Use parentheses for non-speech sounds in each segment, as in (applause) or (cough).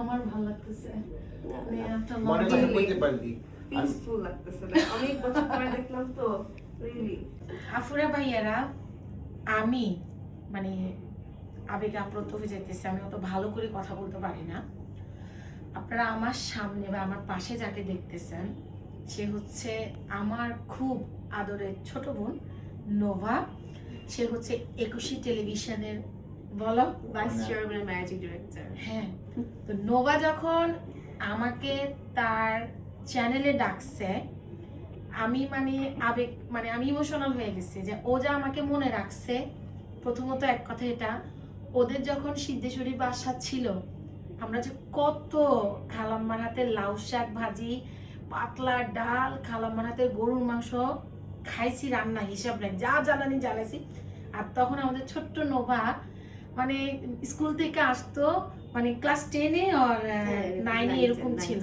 আমার ভালো লাগতেছে। মানে কথা day। পারলি পিসফুল লাগতেছে অনেক বছর পরে দেখলাম তো রিয়েলি আফুরা ভাইয়ারা আমি মানে আবেগ আপ্রত হয়ে যেতেছে আমি অত ভালো করে কথা বলতে পারি না। আপনারা আমার সামনে বা আমার পাশে যাকে দেখতেছেন সে হচ্ছে আমার খুব আদরের ছোট বোন নোভা। সে হচ্ছে একুশে টেলিভিশনের বলো। ভাইস চেয়ারম্যান ম্যানেজিং ডিরেক্টর হ্যাঁ তো নোভা যখন আমাকে তার চ্যানেলে ডাকছে আমি মানে আবেগ মানে আমি ইমোশনাল হয়ে গেছি যে ও যা আমাকে মনে রাখছে প্রথমত এক কথা এটা ওদের যখন সিদ্ধেশ্বরী বাসা ছিল আমরা যে কত খালাম্মার হাতে লাউ শাক ভাজি পাতলা ডাল খালাম্মার হাতে গরুর মাংস খাইছি রান্না হিসাব নেই যা জ্বালানি জ্বালাইছি। আর তখন আমাদের ছোট্ট নোভা মানে স্কুল থেকে আসতো মানে ক্লাস টেনে আর হ্যাঁ, নাইনে এরকম ছিল।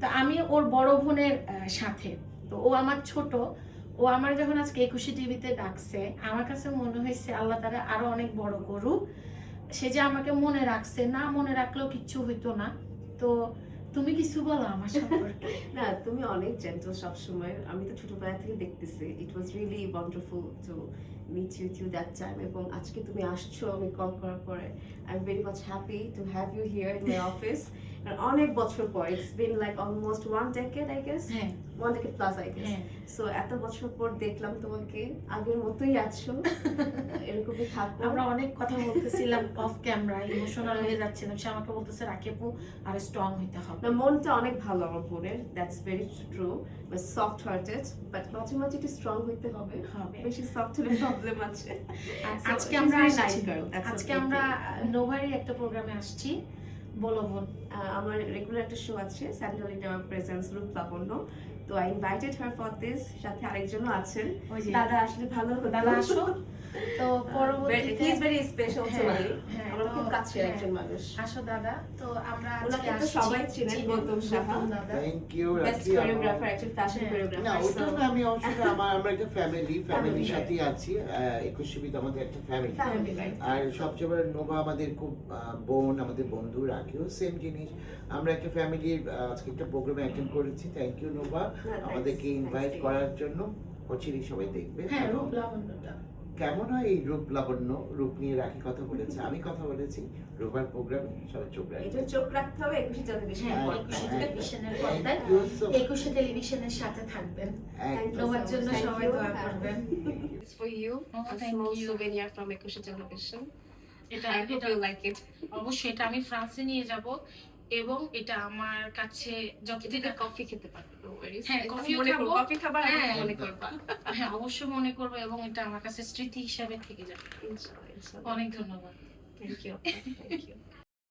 তো আমি ওর বড় বোনের সাথে। তো ও আমার ছোট। ও আমার যখন আজকে একুশে টিভিতে ডাকছে আমার কাছে মনে হয়েছে আল্লাহ তারা আরও অনেক বড় করুক। সে যে আমাকে মনে রাখছে না মনে রাখলেও কিচ্ছু হইতো না। তো তুমি কিছু বলো আমার সম্পর্কে। (laughs) না তুমি অনেক জেন্টল সবসময়। আমি তো ছোটবেলা থেকে দেখতেছি। It was really wonderful to meet you you that time এবং আজকে তুমি আসছো আমি কল করার পরে। I am very much happy to have you here in my office অনেক বছর পর it's been like almost one decade I guess one decade plus I guess so এত বছর পর দেখলাম তোমাকে আগের মতোই আছো। এরকমই থাকো। আমরা অনেক কথা বলতেছিলাম অফ ক্যামেরা ইমোশনাল হয়ে যাচ্ছিলাম। সে আমাকে বলতেছে রাকেপু আর স্ট্রং হইতে হবে। না মনটা অনেক ভালো আমার বোনের that's very true but soft hearted but মাঝে মাঝে একটু স্ট্রং হইতে হবে। হবে। বেশি সফট হলে প্রবলেম আছে। আজকে she's আমরা আজকে আমরা নোভারি একটা প্রোগ্রামে আসছি। বলো বোন আমার রেগুলার একটা শো আছে স্যান্ডাল ইন প্রেজেন্স রূপ লাবণ্য তো I invited her for this সাথে আরেকজনও আছেন। দাদা আসলে ভালো হতো। দাদা আসো। তো পরবর্তীতে is very special to me আমার খুব কাছের হ্যাঁ। একজন মানুষ। আসো দাদা। তো আমরা আজকে তো আসছি সবাই চেনেন, গৌতম সাহা। দাদা। থ্যাংক ইউ বেস্ট কোরিওগ্রাফার একজন ফ্যাশন হ্যাঁ। না কোরিওগ্রাফার ওটা না আমি অবশ্যই আমার আমরা একটা ফ্যামিলি ফ্যামিলির সাথেই আছি। একুশ শিবিত আমাদের একটা ফ্যামিলি ফ্যামিলি আর সবচেয়ে বড় নোভা আমাদের খুব বোন আমাদের বন্ধু রাখিও সেম জিনিস। আমরা একটা ফ্যামিলির আজকে একটা প্রোগ্রামে অ্যাটেন্ড করেছি। Thank you Nova. আমাদেরকে ইনভাইট করার জন্য অচিরেই সবাই দেখবে। হ্যাঁ কেমন হয় এই রূপ লাবণ্য? রূপ নিয়ে রাখি কথা বলেছে আমি কথা বলেছি। রূপার প্রোগ্রামে সবাই চোখ রাখবে। এটা চোখ রাখতে হবে একুশে টেলিভিশন হ্যাঁ হ্যাঁ, একুশে হ্যাঁ, টেলিভিশনের পর্দায়. একুশে টেলিভিশনের সাথে থাকবেন। নোভার জন্য সবাই. দোয়া করবেন। It's for you. Oh, a thank small you. souvenir from Ekusha Television. এটা I hope এটা you like it. অবশ্যই এটা আমি ফ্রান্সে নিয়ে যাব। এবং এটা আমার কাছে যতদিন কফি খেতে পারবে হ্যাঁ, কফিও খাব। কফি খাবার হ্যাঁ। মনে করবা হ্যাঁ অবশ্যই মনে করব এবং এটা আমার কাছে স্মৃতি হিসাবে থেকে যাবে। অনেক ধন্যবাদ থ্যাংক ইউ থ্যাংক you.